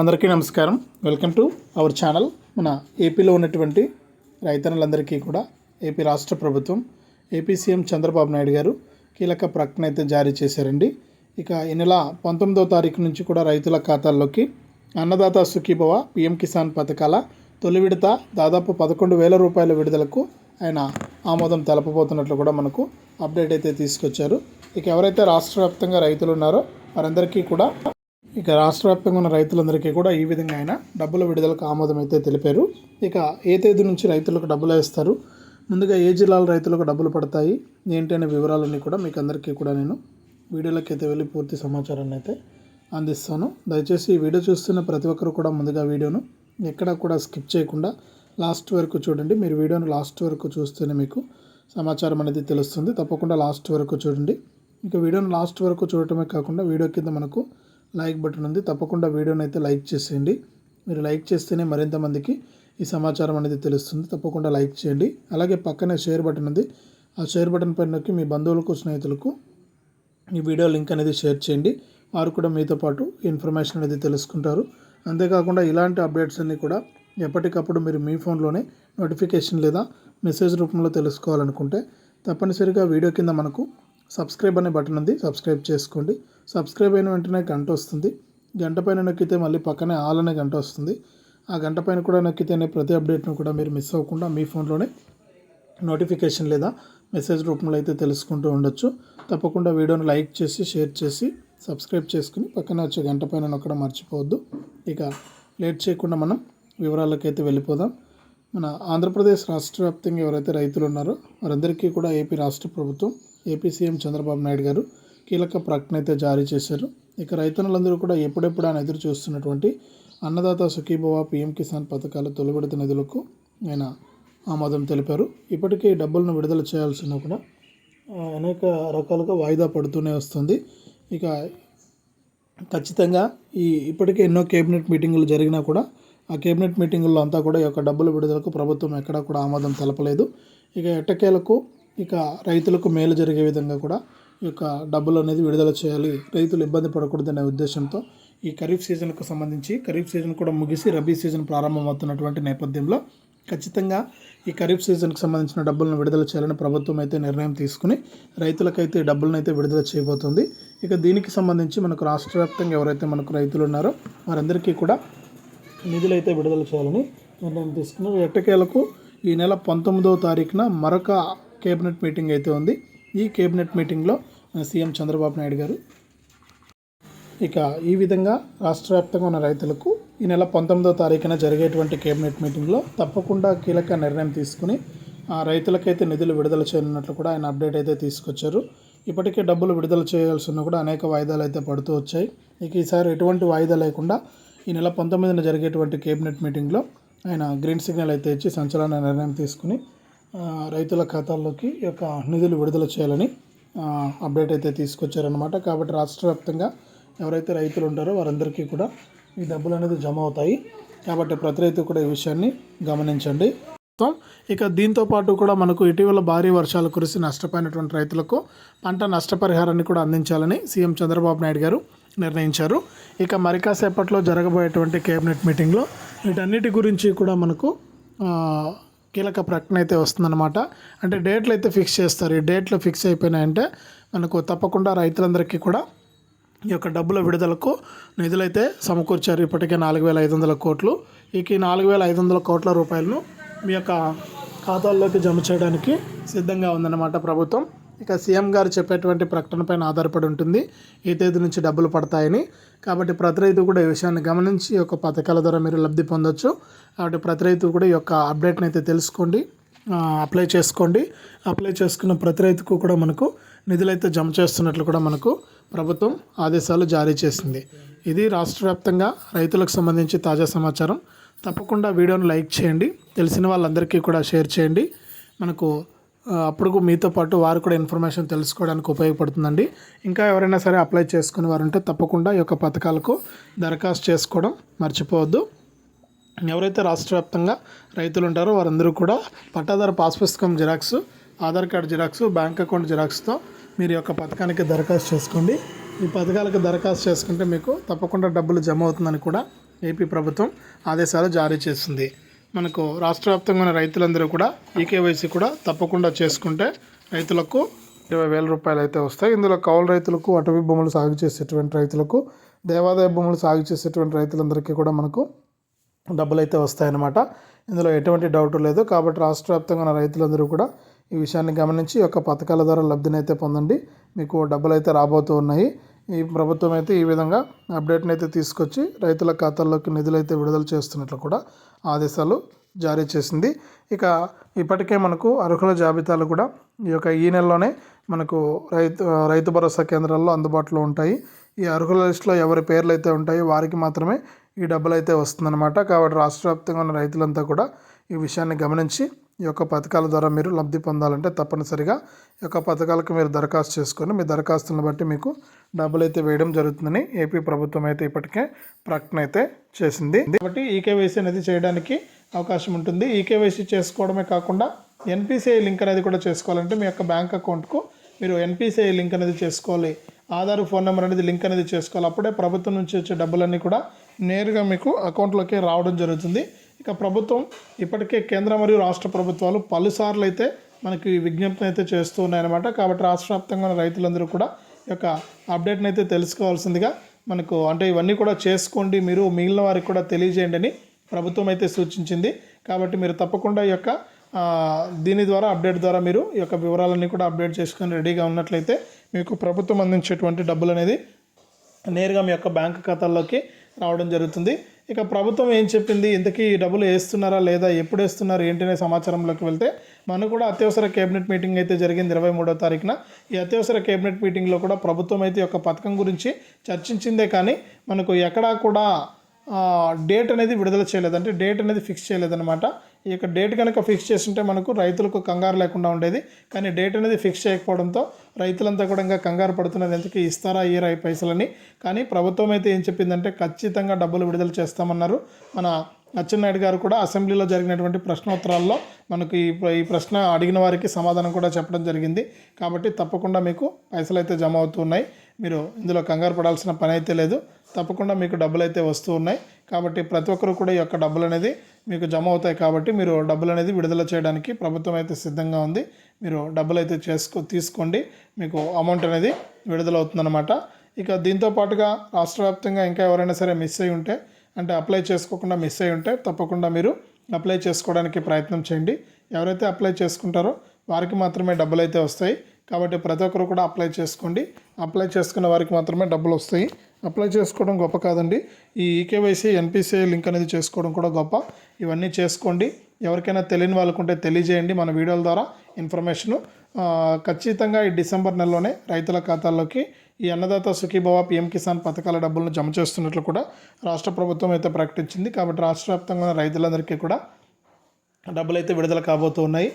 అందరికీ నమస్కారం. Welcome to our channel మన ఏపీలో ఉన్నటువంటి రైతన్నులందరికీ కూడా ఏపీ రాష్ట్ర ప్రభుత్వం ఏపీ సీఎం చంద్రబాబు నాయుడు గారు కీలక ప్రకటన అయితే జారీ చేశారండి. ఇక ఈ నెల పంతొమ్మిదో తారీఖు నుంచి కూడా రైతుల ఖాతాల్లోకి అన్నదాత సుఖీభవ పిఎం కిసాన్ పథకాల తొలి విడత దాదాపు పదకొండు వేల రూపాయల విడుదలకు ఆయన ఆమోదం తెలపబోతున్నట్లు కూడా మనకు అప్డేట్ అయితే తీసుకొచ్చారు. ఇక ఎవరైతే రాష్ట్ర వ్యాప్తంగా రైతులు ఉన్నారో వారందరికీ కూడా ఇక రాష్ట్ర వ్యాప్తంగా ఉన్న రైతులందరికీ కూడా ఈ విధంగా ఆయన డబ్బుల విడుదలకు ఆమోదం అయితే తెలిపారు. ఇక ఏ తేదీ నుంచి రైతులకు డబ్బులు వేస్తారు ముందుగా ఏ జిల్లాల రైతులకు డబ్బులు పడతాయి? ఏంటి అనే వివరాలన్నీ కూడా మీకు అందరికీ కూడా నేను వీడియోలోకి అయితే వెళ్ళి పూర్తి సమాచారాన్ని అయితే అందిస్తాను. దయచేసి ఈ వీడియో చూస్తున్న ప్రతి ఒక్కరు కూడా ముందుగా వీడియోను ఎక్కడా కూడా స్కిప్ చేయకుండా లాస్ట్ వరకు చూడండి. మీరు వీడియోను లాస్ట్ వరకు చూస్తేనే మీకు సమాచారం అనేది తెలుస్తుంది. తప్పకుండా లాస్ట్ వరకు చూడండి. ఇక వీడియోను లాస్ట్ వరకు చూడటమే కాకుండా వీడియో కింద మనకు లైక్ బటన్ ఉంది. తప్పకుండా వీడియోని అయితే లైక్ చేసేయండి. మీరు లైక్ చేస్తేనే మరింత మందికి ఈ సమాచారం అనేది తెలుస్తుంది. తప్పకుండా లైక్ చేయండి. అలాగే పక్కనే షేర్ బటన్ ఉంది. ఆ షేర్ బటన్ పైన నొక్కి మీ బంధువులకు స్నేహితులకు ఈ వీడియో లింక్ అనేది షేర్ చేయండి. వారు కూడా మీతో పాటు ఇన్ఫర్మేషన్ అనేది తెలుసుకుంటారు. అంతేకాకుండా ఇలాంటి అప్డేట్స్ అన్నీ కూడా ఎప్పటికప్పుడు మీరు మీ ఫోన్లోనే నోటిఫికేషన్ లేదా మెసేజ్ రూపంలో తెలుసుకోవాలనుకుంటే తప్పనిసరిగా వీడియో కింద మనకు సబ్స్క్రైబ్ అనే బటన్ ఉంది సబ్స్క్రైబ్ చేసుకోండి. సబ్స్క్రైబ్ అయిన వెంటనే గంట వస్తుంది. గంట పైన నొక్కితే మళ్ళీ పక్కనే ఆల్ అనే గంట వస్తుంది. ఆ గంట పైన కూడా నొక్కితేనే ప్రతి అప్డేట్ను కూడా మీరు మిస్ అవ్వకుండా మీ ఫోన్లోనే నోటిఫికేషన్ లేదా మెసేజ్ రూపంలో అయితే తెలుసుకుంటూ ఉండొచ్చు. తప్పకుండా వీడియోని లైక్ చేసి షేర్ చేసి సబ్స్క్రైబ్ చేసుకుని పక్కన వచ్చే గంట పైన నొక్కడం మర్చిపోవద్దు. ఇక లేట్ చేయకుండా మనం వివరాలకైతే వెళ్ళిపోదాం. మన ఆంధ్రప్రదేశ్ రాష్ట్ర వ్యాప్తంగా ఎవరైతే రైతులు ఉన్నారో వారందరికీ కూడా ఏపీ రాష్ట్ర ప్రభుత్వం ఏపీ సీఎం చంద్రబాబు నాయుడు గారు కీలక ప్రకటన అయితే జారీ చేశారు. ఇక రైతన్నులందరూ కూడా ఎప్పుడెప్పుడు ఆయన ఎదురు చూస్తున్నటువంటి అన్నదాత సుఖీభవ పిఎం కిసాన్ పథకాల తొలి విడత నిధులకు ఆయన ఆమోదం తెలిపారు. ఇప్పటికే డబ్బులను విడుదల చేయాల్సిన కూడా అనేక రకాలుగా వాయిదా పడుతూనే వస్తుంది. ఇక ఖచ్చితంగా ఈ ఇప్పటికే ఎన్నో కేబినెట్ మీటింగులు జరిగినా కూడా ఆ కేబినెట్ మీటింగుల్లో అంతా కూడా ఈ యొక్క డబ్బుల విడుదలకు ప్రభుత్వం ఎక్కడా కూడా ఆమోదం తెలపలేదు. ఇక ఎట్టకేలకు ఇక రైతులకు మేలు జరిగే విధంగా కూడా ఈ యొక్క డబ్బులు అనేది విడుదల చేయాలి. రైతులు ఇబ్బంది పడకూడదనే ఉద్దేశంతో ఈ ఖరీఫ్ సీజన్కు సంబంధించి ఖరీఫ్ సీజన్ కూడా ముగిసి రబీ సీజన్ ప్రారంభమవుతున్నటువంటి నేపథ్యంలో ఖచ్చితంగా ఈ ఖరీఫ్ సీజన్కి సంబంధించిన డబ్బులను విడుదల చేయాలని ప్రభుత్వం అయితే నిర్ణయం తీసుకుని రైతులకైతే డబ్బులను అయితే విడుదల చేయబోతుంది. ఇక దీనికి సంబంధించి మనకు రాష్ట్ర వ్యాప్తంగా ఎవరైతే మనకు రైతులు ఉన్నారో వారందరికీ కూడా నిధులు అయితే విడుదల చేయాలని నిర్ణయం తీసుకున్నారు. ఎట్టకేలకు ఈ నెల పంతొమ్మిదవ తారీఖున మరొక కేబినెట్ మీటింగ్ అయితే ఉంది. ఈ కేబినెట్ మీటింగ్లో సీఎం చంద్రబాబు నాయుడు గారు. ఇక ఈ విధంగా రాష్ట్ర వ్యాప్తంగా ఉన్న రైతులకు ఈ నెల పంతొమ్మిదో తారీఖున జరిగేటువంటి కేబినెట్ మీటింగ్లో తప్పకుండా కీలక నిర్ణయం తీసుకుని ఆ రైతులకైతే నిధులు విడుదల చేయనున్నట్లు కూడా ఆయన అప్డేట్ అయితే తీసుకొచ్చారు. ఇప్పటికే డబ్బులు విడుదల చేయాల్సి ఉన్న కూడా అనేక వాయిదాలు అయితే పడుతూ వచ్చాయి. ఇక ఈసారి ఎటువంటి వాయిదా లేకుండా ఈ నెల పంతొమ్మిదిన జరిగేటువంటి కేబినెట్ మీటింగ్లో ఆయన గ్రీన్ సిగ్నల్ అయితే ఇచ్చి సంచలన నిర్ణయం తీసుకుని రైతుల ఖాతాల్లోకి ఈ యొక్క నిధులు విడుదల చేయాలని అప్డేట్ అయితే తీసుకొచ్చారనమాట కాబట్టి రాష్ట్ర వ్యాప్తంగా ఎవరైతే రైతులు ఉంటారో వారందరికీ కూడా ఈ డబ్బులు అనేది జమ అవుతాయి. కాబట్టి ప్రతి రైతు కూడా ఈ విషయాన్ని గమనించండి. మొత్తం ఇక దీంతో పాటు కూడా మనకు ఇటీవల భారీ వర్షాలు కురిసి నష్టపోయినటువంటి రైతులకు పంట నష్టపరిహారాన్ని కూడా అందించాలని సీఎం చంద్రబాబు నాయుడు గారు నిర్ణయించారు. ఇక మరి కాసేపట్లో జరగబోయేటువంటి కేబినెట్ మీటింగ్లో వీటన్నిటి గురించి కూడా మనకు కీలక ప్రకటన అయితే వస్తుందన్నమాట. అంటే డేట్లు అయితే ఫిక్స్ చేస్తారు. ఈ డేట్లు ఫిక్స్ అయిపోయినాయంటే మనకు తప్పకుండా రైతులందరికీ కూడా ఈ యొక్క డబ్బుల విడుదలకు నిధులైతే సమకూర్చారు. ఇప్పటికే నాలుగు వేల ఐదు వందల కోట్లు. ఇక ఈ నాలుగు వేల ఐదు వందల కోట్ల రూపాయలను మీ యొక్క ఖాతాల్లోకి జమ చేయడానికి సిద్ధంగా ఉందన్నమాట ప్రభుత్వం. ఇక సీఎం గారు చెప్పేటువంటి ప్రకటనపైన ఆధారపడి ఉంటుంది. ఈ తేదీ నుంచి డబ్బులు పడతాయని. కాబట్టి ప్రతి రైతు కూడా ఈ విషయాన్ని గమనించి ఈ యొక్క పథకాల ద్వారా మీరు లబ్ధి పొందొచ్చు. కాబట్టి ప్రతి రైతు కూడా ఈ యొక్క అప్డేట్ని అయితే తెలుసుకోండి. అప్లై చేసుకోండి. అప్లై చేసుకున్న ప్రతి రైతుకు కూడా మనకు నిధులైతే జమ చేస్తున్నట్లు కూడా మనకు ప్రభుత్వం ఆదేశాలు జారీ చేసింది. ఇది రాష్ట్ర వ్యాప్తంగా రైతులకు సంబంధించి తాజా సమాచారం. తప్పకుండా వీడియోను లైక్ చేయండి. తెలిసిన వాళ్ళందరికీ కూడా షేర్ చేయండి. మనకు అప్పుడు మీతో పాటు వారు కూడా ఇన్ఫర్మేషన్ తెలుసుకోవడానికి ఉపయోగపడుతుందండి. ఇంకా ఎవరైనా సరే అప్లై చేసుకునే వారు ఉంటే తప్పకుండా ఈ యొక్క పథకాలకు దరఖాస్తు చేసుకోవడం మర్చిపోవద్దు. ఎవరైతే రాష్ట్ర వ్యాప్తంగా రైతులు ఉంటారో వారందరూ కూడా పట్టాదారు పాస్ పుస్తకం xerox Aadhaar card xerox bank account జిరాక్స్తో మీరు యొక్క పథకానికి దరఖాస్తు చేసుకోండి. ఈ పథకాలకు దరఖాస్తు చేసుకుంటే మీకు తప్పకుండా డబ్బులు జమ అవుతుందని కూడా ఏపీ ప్రభుత్వం ఆదేశాలు జారీ చేసింది. మనకు రాష్ట్ర వ్యాప్తంగా ఉన్న రైతులందరూ కూడా ఈకేవైసీ కూడా తప్పకుండా చేసుకుంటే రైతులకు ఇరవై వేల రూపాయలు అయితే వస్తాయి. ఇందులో కౌలు రైతులకు అటవీ భూములు సాగు చేసేటువంటి రైతులకు దేవాదాయ భూములు సాగు చేసేటువంటి రైతులందరికీ కూడా మనకు డబ్బులు అయితే వస్తాయన్నమాట. ఇందులో ఎటువంటి డౌట్ లేదు. కాబట్టి రాష్ట్ర వ్యాప్తంగా ఉన్న రైతులందరూ కూడా ఈ విషయాన్ని గమనించి ఈ యొక్క పథకాల ద్వారా లబ్ధిని అయితే పొందండి. మీకు డబ్బులు అయితే రాబోతూ ఉన్నాయి. ఈ ప్రభుత్వం అయితే ఈ విధంగా అప్డేట్ని అయితే తీసుకొచ్చి రైతుల ఖాతాల్లోకి నిధులు అయితే విడుదల చేస్తున్నట్లు కూడా ఆదేశాలు జారీ చేసింది. ఇక ఇప్పటికే మనకు అర్హుల జాబితాలు కూడా ఈ యొక్క ఈ నెలలోనే మనకు రైతు రైతు భరోసా కేంద్రాల్లో అందుబాటులో ఉంటాయి. ఈ అర్హుల లిస్టులో ఎవరి పేర్లు అయితే ఉంటాయో వారికి మాత్రమే ఈ డబ్బులు అయితే వస్తుందన్నమాట. కాబట్టి రాష్ట్ర వ్యాప్తంగా ఉన్న రైతులంతా కూడా ఈ విషయాన్ని గమనించి ఈ యొక్క పథకాల ద్వారా మీరు లబ్ధి పొందాలంటే తప్పనిసరిగా ఈ యొక్క పథకాలకు మీరు దరఖాస్తు చేసుకొని మీ దరఖాస్తులను బట్టి మీకు డబ్బులు అయితే వేయడం జరుగుతుందని ఏపీ ప్రభుత్వం అయితే ఇప్పటికే ప్రకటన అయితే చేసింది. కాబట్టి ఈకేవైసీ అనేది చేయడానికి అవకాశం ఉంటుంది. ఈకేవైసీ చేసుకోవడమే కాకుండా ఎన్పిసిఐ లింక్ అనేది కూడా చేసుకోవాలంటే మీ యొక్క బ్యాంక్ అకౌంట్కు మీరు ఎన్పిసిఐ లింక్ అనేది చేసుకోవాలి. ఆధార్ ఫోన్ నెంబర్ అనేది లింక్ అనేది చేసుకోవాలి. అప్పుడే ప్రభుత్వం నుంచి వచ్చే డబ్బులన్నీ కూడా నేరుగా మీకు అకౌంట్లోకి రావడం జరుగుతుంది. ఇక ప్రభుత్వం ఇప్పటికే కేంద్ర మరియు రాష్ట్ర ప్రభుత్వాలు పలుసార్లు అయితే మనకి ఈ విజ్ఞప్తిని అయితే చేస్తూ ఉన్నాయన్నమాట. కాబట్టి రాష్ట్ర వ్యాప్తంగా ఉన్న రైతులందరూ కూడా ఈ యొక్క అప్డేట్ని అయితే తెలుసుకోవాల్సిందిగా మనకు అంటే ఇవన్నీ కూడా చేసుకోండి మీరు మిగిలిన వారికి కూడా తెలియజేయండి అని ప్రభుత్వం అయితే సూచించింది. కాబట్టి మీరు తప్పకుండా ఈ యొక్క దీని ద్వారా అప్డేట్ ద్వారా మీరు ఈ యొక్క వివరాలన్నీ కూడా అప్డేట్ చేసుకొని రెడీగా ఉన్నట్లయితే మీకు ప్రభుత్వం అందించేటువంటి డబ్బులు అనేది నేరుగా మీ యొక్క బ్యాంక్ ఖాతాల్లోకి రావడం జరుగుతుంది. ఇక ప్రభుత్వం ఏం చెప్పింది? ఇంతకీ డబ్బులు వేస్తున్నారా లేదా? ఎప్పుడు వేస్తున్నారు? ఏంటనే సమాచారంలోకి వెళ్తే మనకు కూడా అత్యవసర కేబినెట్ మీటింగ్ అయితే జరిగింది ఇరవై మూడో తారీఖున. ఈ అత్యవసర కేబినెట్ మీటింగ్లో కూడా ప్రభుత్వం అయితే ఒక పథకం గురించి చర్చించిందే కానీ మనకు ఎక్కడా కూడా డేట్ అనేది విడుదల చేయలేదు. అంటే డేట్ అనేది ఫిక్స్ చేయలేదన్నమాట. ఈ యొక్క డేట్ కనుక ఫిక్స్ చేస్తుంటే మనకు రైతులకు కంగారు లేకుండా ఉండేది. కానీ డేట్ అనేది ఫిక్స్ చేయకపోవడంతో రైతులంతా కూడా ఇంకా కంగారు పడుతున్నారు. ఎందుకు ఇస్తారా ఇయర్ ఈ పైసలని కానీ ప్రభుత్వం అయితే ఏం చెప్పిందంటే ఖచ్చితంగా డబ్బులు విడుదల చేస్తామన్నారు. మన అచ్చెన్నాయుడు గారు కూడా అసెంబ్లీలో జరిగినటువంటి ప్రశ్నోత్తరాల్లో మనకు ఈ ప్ర- ఈ ప్రశ్న అడిగిన వారికి సమాధానం కూడా చెప్పడం జరిగింది. కాబట్టి తప్పకుండా మీకు పైసలు అయితే జమ అవుతున్నాయి మీరు ఇందులో కంగారు పడాల్సిన పని అయితే లేదు. తప్పకుండా మీకు డబ్బులు అయితే వస్తూ ఉన్నాయి. కాబట్టి ప్రతి ఒక్కరు కూడా ఈ యొక్క డబ్బులు అనేది మీకు జమ అవుతాయి కాబట్టి మీరు డబ్బులు అనేది విడుదల చేయడానికి ప్రభుత్వం అయితే సిద్ధంగా ఉంది. మీరు డబ్బులు అయితే చేసుకో తీసుకోండి. మీకు అమౌంట్ అనేది విడుదలవుతుందన్నమాట ఇక దీంతో పాటుగా రాష్ట్ర వ్యాప్తంగా ఇంకా ఎవరైనా సరే మిస్ అయి ఉంటే అంటే అప్లై చేసుకోకుండా మిస్ అయి ఉంటే తప్పకుండా మీరు అప్లై చేసుకోవడానికి ప్రయత్నం చేయండి. ఎవరైతే అప్లై చేసుకుంటారో వారికి మాత్రమే డబ్బులు అయితే వస్తాయి. కాబట్టి ప్రతి ఒక్కరు కూడా అప్లై చేసుకోండి. అప్లై చేసుకున్న వారికి మాత్రమే డబ్బులు వస్తాయి. అప్లై చేసుకోవడం గొప్ప కాదండి. ఈ ఈకేవైసీ ఎన్పిసిఐ లింక్ అనేది చేసుకోవడం కూడా గొప్ప. ఇవన్నీ చేసుకోండి. ఎవరికైనా తెలియని వాళ్ళకుంటే తెలియజేయండి మన వీడియోల ద్వారా. ఇన్ఫర్మేషను ఖచ్చితంగా ఈ డిసెంబర్ నెలలోనే రైతుల ఖాతాల్లోకి ఈ అన్నదాత సుఖీభవ పిఎం కిసాన్ పథకాల డబ్బులను జమ చేస్తున్నట్లు కూడా రాష్ట్ర ప్రభుత్వం అయితే ప్రకటించింది. కాబట్టి రాష్ట్ర వ్యాప్తంగా రైతులందరికీ కూడా డబ్బులు అయితే విడుదల కాబోతున్నాయి.